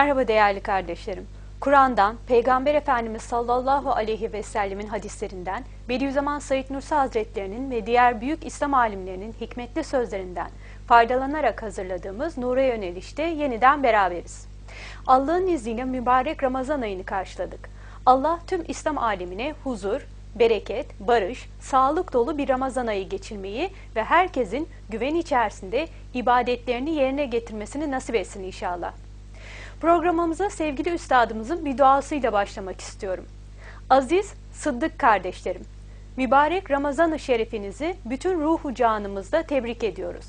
Merhaba değerli kardeşlerim. Kur'an'dan, Peygamber Efendimiz sallallahu aleyhi ve sellemin hadislerinden, Bediüzzaman Said Nursi Hazretlerinin ve diğer büyük İslam alimlerinin hikmetli sözlerinden faydalanarak hazırladığımız Nur'a yönelişte yeniden beraberiz. Allah'ın izniyle mübarek Ramazan ayını karşıladık. Allah tüm İslam alemine huzur, bereket, barış, sağlık dolu bir Ramazan ayı geçirmeyi ve herkesin güven içerisinde ibadetlerini yerine getirmesini nasip etsin inşallah. Programımıza sevgili üstadımızın bir duasıyla başlamak istiyorum. Aziz Sıddık kardeşlerim, mübarek Ramazan-ı Şerifinizi bütün ruhu canımızda tebrik ediyoruz.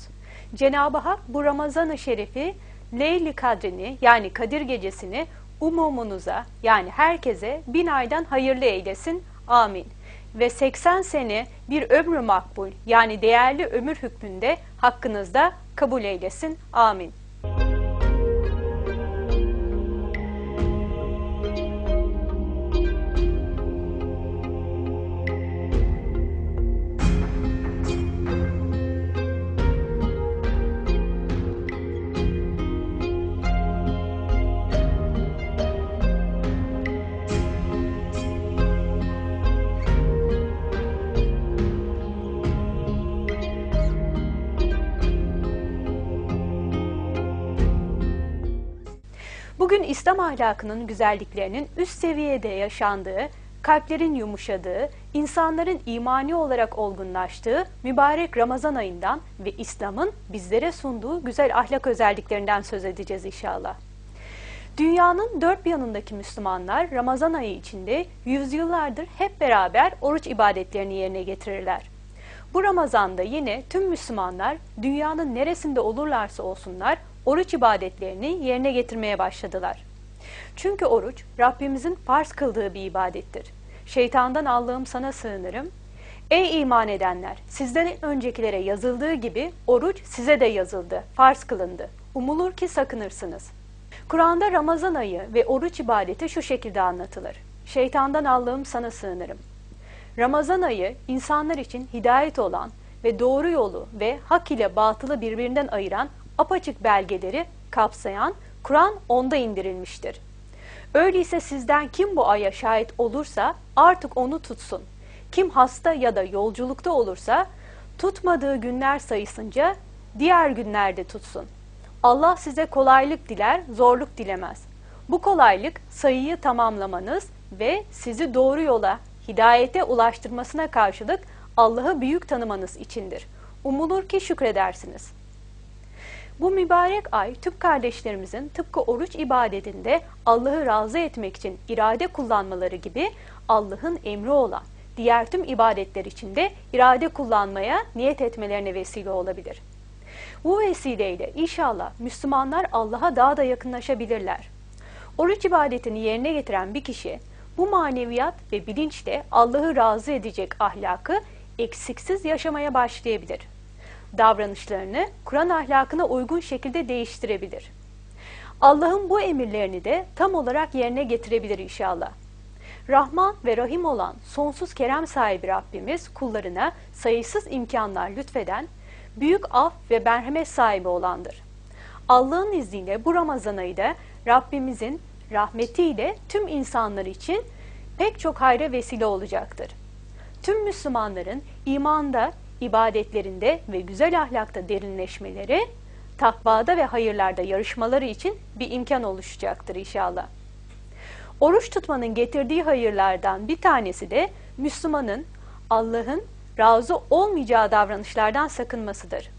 Cenab-ı Hak bu Ramazan-ı Şerifi Leyli Kadrini yani Kadir Gecesini umumunuza yani herkese bin aydan hayırlı eylesin. Amin. Ve 80 sene bir ömrü makbul yani değerli ömür hükmünde hakkınızda kabul eylesin. Amin. Bugün İslam ahlakının güzelliklerinin üst seviyede yaşandığı, kalplerin yumuşadığı, insanların imani olarak olgunlaştığı mübarek Ramazan ayından ve İslam'ın bizlere sunduğu güzel ahlak özelliklerinden söz edeceğiz inşallah. Dünyanın dört bir yanındaki Müslümanlar Ramazan ayı içinde yüzyıllardır hep beraber oruç ibadetlerini yerine getirirler. Bu Ramazan'da yine tüm Müslümanlar dünyanın neresinde olurlarsa olsunlar oruç ibadetlerini yerine getirmeye başladılar. Çünkü oruç Rabbimizin farz kıldığı bir ibadettir. Şeytandan Allah'ım sana sığınırım. Ey iman edenler! Sizden öncekilere yazıldığı gibi oruç size de yazıldı, farz kılındı. Umulur ki sakınırsınız. Kur'an'da Ramazan ayı ve oruç ibadeti şu şekilde anlatılır. Şeytandan Allah'ım sana sığınırım. Ramazan ayı insanlar için hidayet olan ve doğru yolu ve hak ile batılı birbirinden ayıran apaçık belgeleri kapsayan Kur'an onda indirilmiştir. Öyleyse sizden kim bu aya şahit olursa artık onu tutsun. Kim hasta ya da yolculukta olursa tutmadığı günler sayısınca diğer günlerde tutsun. Allah size kolaylık diler, zorluk dilemez. Bu kolaylık sayıyı tamamlamanız ve sizi doğru yola, hidayete ulaştırmasına karşılık Allah'ı büyük tanımanız içindir. Umulur ki şükredersiniz.'' Bu mübarek ay tüm kardeşlerimizin tıpkı oruç ibadetinde Allah'ı razı etmek için irade kullanmaları gibi Allah'ın emri olan diğer tüm ibadetler içinde irade kullanmaya niyet etmelerine vesile olabilir. Bu vesileyle inşallah Müslümanlar Allah'a daha da yakınlaşabilirler. Oruç ibadetini yerine getiren bir kişi bu maneviyat ve bilinçle Allah'ı razı edecek ahlakı eksiksiz yaşamaya başlayabilir davranışlarını Kur'an ahlakına uygun şekilde değiştirebilir. Allah'ın bu emirlerini de tam olarak yerine getirebilir inşallah. Rahman ve Rahim olan sonsuz kerem sahibi Rabbimiz kullarına sayısız imkanlar lütfeden, büyük af ve merhamet sahibi olandır. Allah'ın izniyle bu Ramazan ayı da Rabbimizin rahmetiyle tüm insanlar için pek çok hayra vesile olacaktır. Tüm Müslümanların imanda ibadetlerinde ve güzel ahlakta derinleşmeleri, takvada ve hayırlarda yarışmaları için bir imkan oluşacaktır inşallah. Oruç tutmanın getirdiği hayırlardan bir tanesi de Müslümanın Allah'ın razı olmayacağı davranışlardan sakınmasıdır.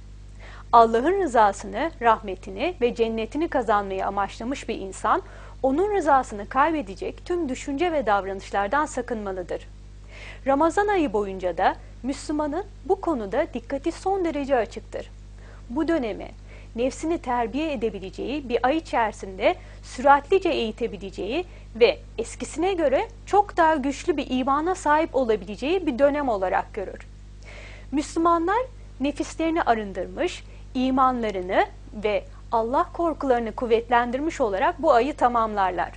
Allah'ın rızasını, rahmetini ve cennetini kazanmayı amaçlamış bir insan, onun rızasını kaybedecek tüm düşünce ve davranışlardan sakınmalıdır. Ramazan ayı boyunca da Müslümanın bu konuda dikkati son derece açıktır. Bu dönemi nefsini terbiye edebileceği bir ay içerisinde süratlice eğitebileceği ve eskisine göre çok daha güçlü bir imana sahip olabileceği bir dönem olarak görür. Müslümanlar nefislerini arındırmış, imanlarını ve Allah korkularını kuvvetlendirmiş olarak bu ayı tamamlarlar.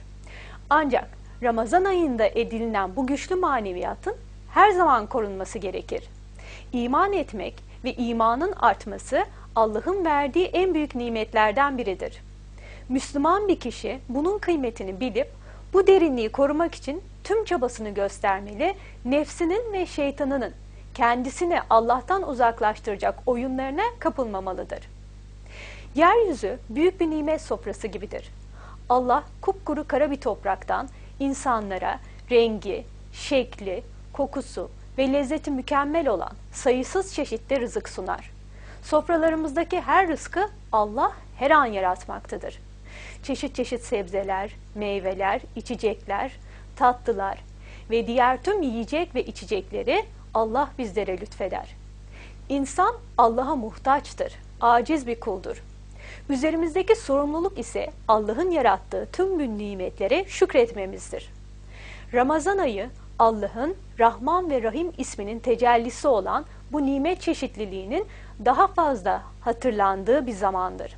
Ancak Ramazan ayında edinilen bu güçlü maneviyatın her zaman korunması gerekir. İman etmek ve imanın artması Allah'ın verdiği en büyük nimetlerden biridir. Müslüman bir kişi bunun kıymetini bilip bu derinliği korumak için tüm çabasını göstermeli, nefsinin ve şeytanının kendisini Allah'tan uzaklaştıracak oyunlarına kapılmamalıdır. Yeryüzü büyük bir nimet sofrası gibidir. Allah kupkuru kara bir topraktan insanlara rengi, şekli, kokusu ve lezzeti mükemmel olan sayısız çeşitli rızık sunar. Sofralarımızdaki her rızkı Allah her an yaratmaktadır. Çeşit çeşit sebzeler, meyveler, içecekler, tatlılar ve diğer tüm yiyecek ve içecekleri Allah bizlere lütfeder. İnsan Allah'a muhtaçtır, aciz bir kuldur. Üzerimizdeki sorumluluk ise Allah'ın yarattığı tüm bu nimetlere şükretmemizdir. Ramazan ayı Allah'ın Rahman ve Rahim isminin tecellisi olan bu nimet çeşitliliğinin daha fazla hatırlandığı bir zamandır.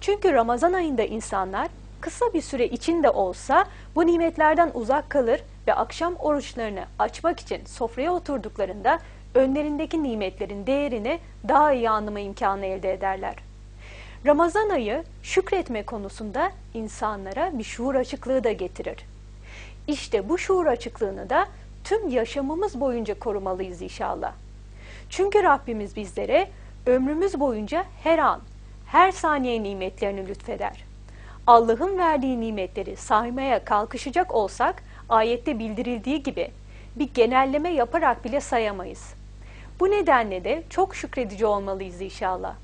Çünkü Ramazan ayında insanlar kısa bir süre içinde olsa bu nimetlerden uzak kalır ve akşam oruçlarını açmak için sofraya oturduklarında önlerindeki nimetlerin değerini daha iyi anlama imkanı elde ederler. Ramazan ayı şükretme konusunda insanlara bir şuur açıklığı da getirir. İşte bu şuur açıklığını da tüm yaşamımız boyunca korumalıyız inşallah. Çünkü Rabbimiz bizlere ömrümüz boyunca her an, her saniye nimetlerini lütfeder. Allah'ın verdiği nimetleri saymaya kalkışacak olsak ayette bildirildiği gibi bir genelleme yaparak bile sayamayız. Bu nedenle de çok şükredici olmalıyız inşallah.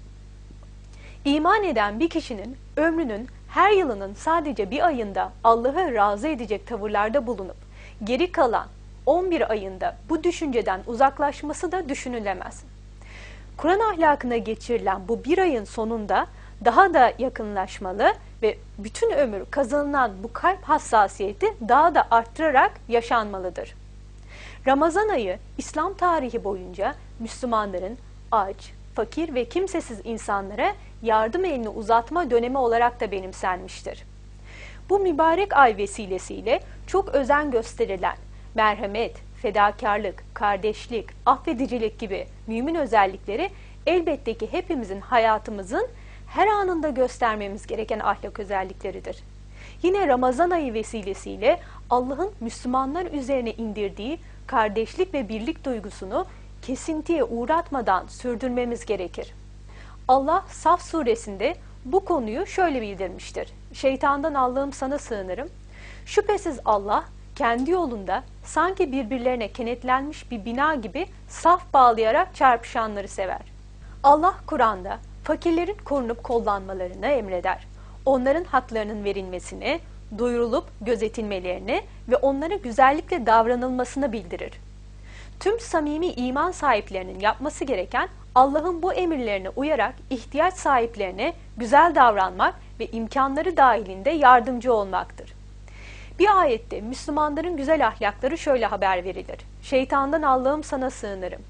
İman eden bir kişinin ömrünün her yılının sadece bir ayında Allah'ı razı edecek tavırlarda bulunup geri kalan 11 ayında bu düşünceden uzaklaşması da düşünülemez. Kur'an ahlakına geçirilen bu bir ayın sonunda daha da yakınlaşmalı ve bütün ömür kazanılan bu kalp hassasiyeti daha da arttırarak yaşanmalıdır. Ramazan ayı İslam tarihi boyunca Müslümanların aç, fakir ve kimsesiz insanlara yardım elini uzatma dönemi olarak da benimsenmiştir. Bu mübarek ay vesilesiyle çok özen gösterilen merhamet, fedakarlık, kardeşlik, affedicilik gibi mümin özellikleri elbette ki hepimizin hayatımızın her anında göstermemiz gereken ahlak özellikleridir. Yine Ramazan ayı vesilesiyle Allah'ın Müslümanlar üzerine indirdiği kardeşlik ve birlik duygusunu kesintiye uğratmadan sürdürmemiz gerekir. Allah Saf suresinde bu konuyu şöyle bildirmiştir. Şeytandan Allah'ım sana sığınırım. Şüphesiz Allah kendi yolunda sanki birbirlerine kenetlenmiş bir bina gibi saf bağlayarak çarpışanları sever. Allah Kur'an'da fakirlerin korunup kollanmalarını emreder. Onların haklarının verilmesini, duyurulup gözetilmelerini ve onlara güzellikle davranılmasını bildirir. Tüm samimi iman sahiplerinin yapması gereken Allah'ın bu emirlerine uyarak ihtiyaç sahiplerine güzel davranmak ve imkanları dahilinde yardımcı olmaktır. Bir ayette Müslümanların güzel ahlakları şöyle haber verilir. Şeytandan Allah'ım sana sığınırım.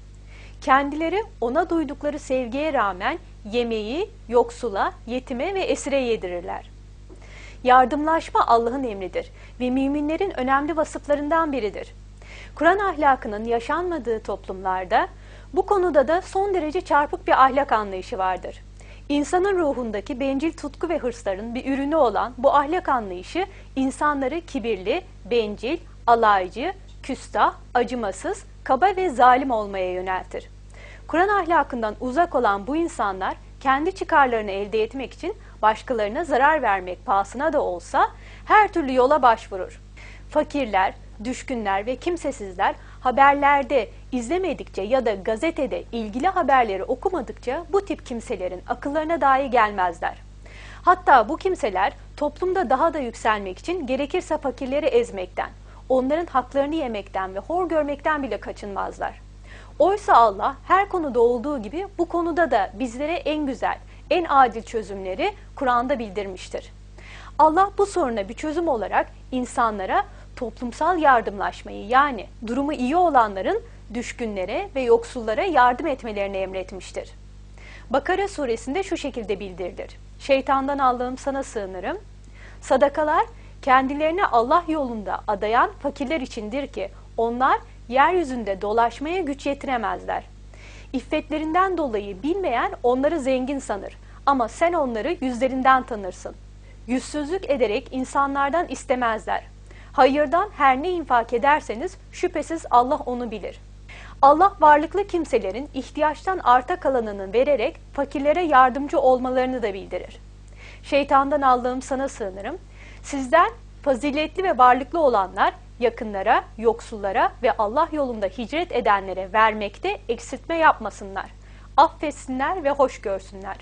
Kendileri ona duydukları sevgiye rağmen yemeği yoksula, yetime ve esire yedirirler. Yardımlaşma Allah'ın emridir ve müminlerin önemli vasıflarından biridir. Kur'an ahlakının yaşanmadığı toplumlarda bu konuda da son derece çarpık bir ahlak anlayışı vardır. İnsanın ruhundaki bencil tutku ve hırsların bir ürünü olan bu ahlak anlayışı insanları kibirli, bencil, alaycı, küstah, acımasız, kaba ve zalim olmaya yöneltir. Kur'an ahlakından uzak olan bu insanlar kendi çıkarlarını elde etmek için başkalarına zarar vermek pahasına da olsa her türlü yola başvurur. Fakirler, düşkünler ve kimsesizler haberlerde izlemedikçe ya da gazetede ilgili haberleri okumadıkça bu tip kimselerin akıllarına dahi gelmezler. Hatta bu kimseler toplumda daha da yükselmek için gerekirse fakirleri ezmekten, onların haklarını yemekten ve hor görmekten bile kaçınmazlar. Oysa Allah her konuda olduğu gibi bu konuda da bizlere en güzel, en adil çözümleri Kur'an'da bildirmiştir. Allah bu soruna bir çözüm olarak insanlara toplumsal yardımlaşmayı yani durumu iyi olanların düşkünlere ve yoksullara yardım etmelerini emretmiştir. Bakara suresinde şu şekilde bildirilir. Şeytandan Allah'ım sana sığınırım. Sadakalar kendilerini Allah yolunda adayan fakirler içindir ki onlar yeryüzünde dolaşmaya güç yetiremezler. İffetlerinden dolayı bilmeyen onları zengin sanır ama sen onları yüzlerinden tanırsın. Yüzsüzlük ederek insanlardan istemezler. Hayırdan her ne infak ederseniz şüphesiz Allah onu bilir. Allah varlıklı kimselerin ihtiyaçtan arta kalanını vererek fakirlere yardımcı olmalarını da bildirir. Şeytandan aldığım sana sığınırım. Sizden faziletli ve varlıklı olanlar yakınlara, yoksullara ve Allah yolunda hicret edenlere vermekte eksiltme yapmasınlar. Affetsinler ve hoş görsünler.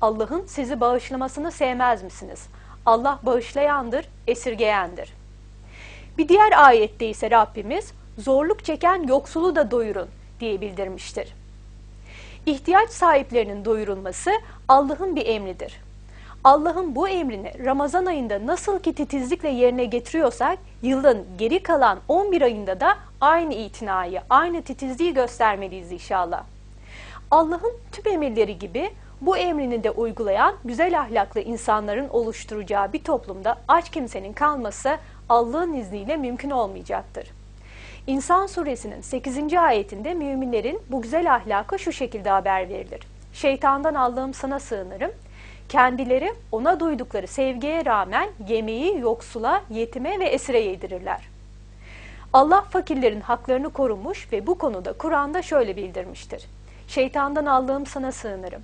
Allah'ın sizi bağışlamasını sevmez misiniz? Allah bağışlayandır, esirgeyendir. Bir diğer ayette ise Rabbimiz zorluk çeken yoksulu da doyurun diye bildirmiştir. İhtiyaç sahiplerinin doyurulması Allah'ın bir emridir. Allah'ın bu emrini Ramazan ayında nasıl ki titizlikle yerine getiriyorsak yılın geri kalan 11 ayında da aynı itinayı, aynı titizliği göstermeliyiz inşallah. Allah'ın tüm emirleri gibi bu emrini de uygulayan güzel ahlaklı insanların oluşturacağı bir toplumda aç kimsenin kalması Allah'ın izniyle mümkün olmayacaktır. İnsan suresinin 8. ayetinde müminlerin bu güzel ahlaka şu şekilde haber verilir. Şeytandan Allah'ım sana sığınırım. Kendileri ona duydukları sevgiye rağmen yemeği yoksula, yetime ve esire yedirirler. Allah fakirlerin haklarını korumuş ve bu konuda Kur'an'da şöyle bildirmiştir. Şeytandan Allah'ım sana sığınırım.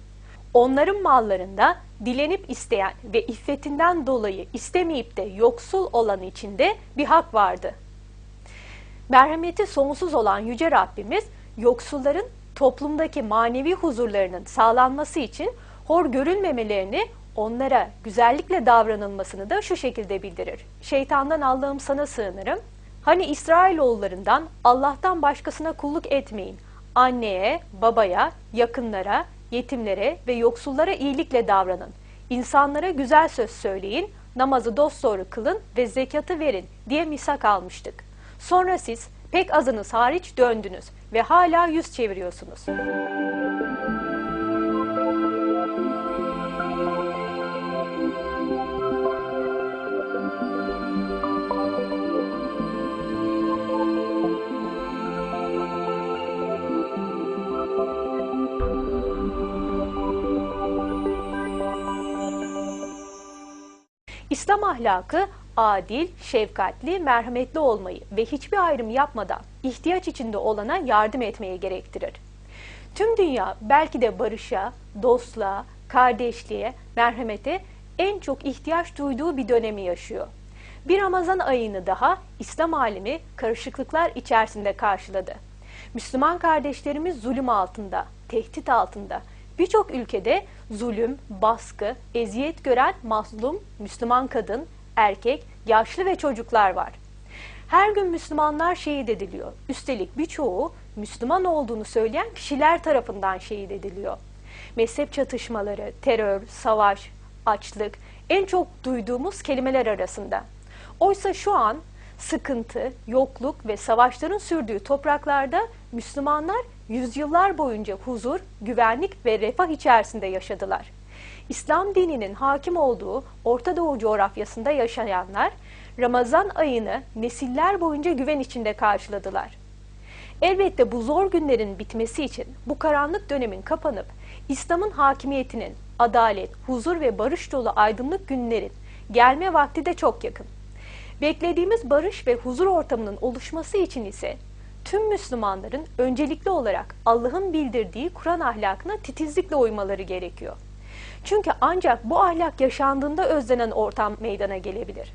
Onların mallarında dilenip isteyen ve iffetinden dolayı istemeyip de yoksul olan içinde bir hak vardı. Merhameti sonsuz olan Yüce Rabbimiz yoksulların toplumdaki manevi huzurlarının sağlanması için hor görülmemelerini onlara güzellikle davranılmasını da şu şekilde bildirir. Şeytandan Allah'ım sana sığınırım. Hani İsrailoğullarından Allah'tan başkasına kulluk etmeyin. Anneye, babaya, yakınlara, yetimlere ve yoksullara iyilikle davranın. İnsanlara güzel söz söyleyin, namazı dosdoğru kılın ve zekatı verin diye misak almıştık. Sonra siz pek azınız hariç döndünüz ve hala yüz çeviriyorsunuz. İslam ahlakı adil, şefkatli, merhametli olmayı ve hiçbir ayrım yapmadan ihtiyaç içinde olana yardım etmeyi gerektirir. Tüm dünya belki de barışa, dostluğa, kardeşliğe, merhamete en çok ihtiyaç duyduğu bir dönemi yaşıyor. Bir Ramazan ayını daha İslam alemi karışıklıklar içerisinde karşıladı. Müslüman kardeşlerimiz zulüm altında, tehdit altında, Birçok ülkede zulüm, baskı, eziyet gören mazlum, Müslüman kadın, erkek, yaşlı ve çocuklar var. Her gün Müslümanlar şehit ediliyor. Üstelik birçoğu Müslüman olduğunu söyleyen kişiler tarafından şehit ediliyor. Mezhep çatışmaları, terör, savaş, açlık en çok duyduğumuz kelimeler arasında. Oysa şu an sıkıntı, yokluk ve savaşların sürdüğü topraklarda Müslümanlar yüzyıllar boyunca huzur, güvenlik ve refah içerisinde yaşadılar. İslam dininin hakim olduğu Orta Doğu coğrafyasında yaşayanlar Ramazan ayını nesiller boyunca güven içinde karşıladılar. Elbette bu zor günlerin bitmesi için bu karanlık dönemin kapanıp İslam'ın hakimiyetinin adalet, huzur ve barış dolu aydınlık günlerin gelme vakti de çok yakın. Beklediğimiz barış ve huzur ortamının oluşması için ise tüm Müslümanların öncelikli olarak Allah'ın bildirdiği Kur'an ahlakına titizlikle uymaları gerekiyor. Çünkü ancak bu ahlak yaşandığında özlenen ortam meydana gelebilir.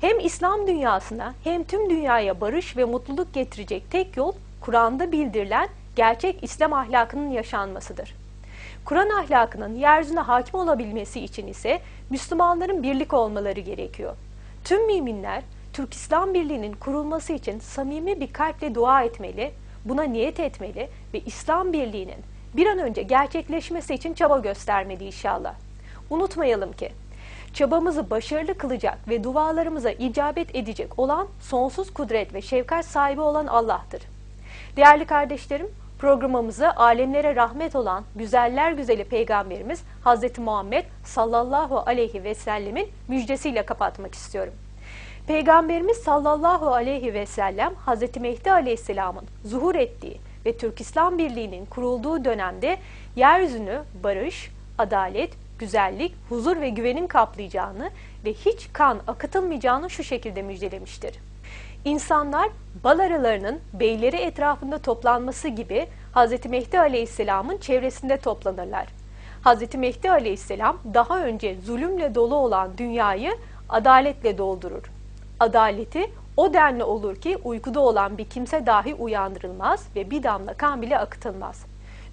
Hem İslam dünyasına hem tüm dünyaya barış ve mutluluk getirecek tek yol Kur'an'da bildirilen gerçek İslam ahlakının yaşanmasıdır. Kur'an ahlakının yeryüzüne hakim olabilmesi için ise Müslümanların birlik olmaları gerekiyor. Tüm müminler Türk İslam Birliği'nin kurulması için samimi bir kalple dua etmeli, buna niyet etmeli ve İslam Birliği'nin bir an önce gerçekleşmesi için çaba göstermeli inşallah. Unutmayalım ki çabamızı başarılı kılacak ve dualarımıza icabet edecek olan sonsuz kudret ve şefkat sahibi olan Allah'tır. Değerli kardeşlerim, programımızı alemlere rahmet olan güzeller güzeli peygamberimiz Hz. Muhammed sallallahu aleyhi ve sellemin müjdesiyle kapatmak istiyorum. Peygamberimiz sallallahu aleyhi ve sellem Hz. Mehdi aleyhisselamın zuhur ettiği ve Türk İslam Birliği'nin kurulduğu dönemde yeryüzünü barış, adalet, güzellik, huzur ve güvenin kaplayacağını ve hiç kan akıtılmayacağını şu şekilde müjdelemiştir. İnsanlar bal arılarının beyleri etrafında toplanması gibi Hz. Mehdi Aleyhisselam'ın çevresinde toplanırlar. Hz. Mehdi Aleyhisselam daha önce zulümle dolu olan dünyayı adaletle doldurur. Adaleti o denli olur ki uykuda olan bir kimse dahi uyandırılmaz ve bir damla kan bile akıtılmaz.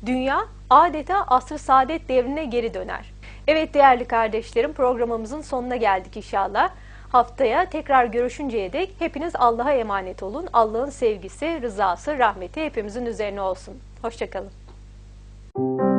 Dünya adeta asr-ı saadet devrine geri döner. Evet değerli kardeşlerim programımızın sonuna geldik inşallah. Haftaya tekrar görüşünceye dek hepiniz Allah'a emanet olun. Allah'ın sevgisi, rızası, rahmeti hepimizin üzerine olsun. Hoşçakalın.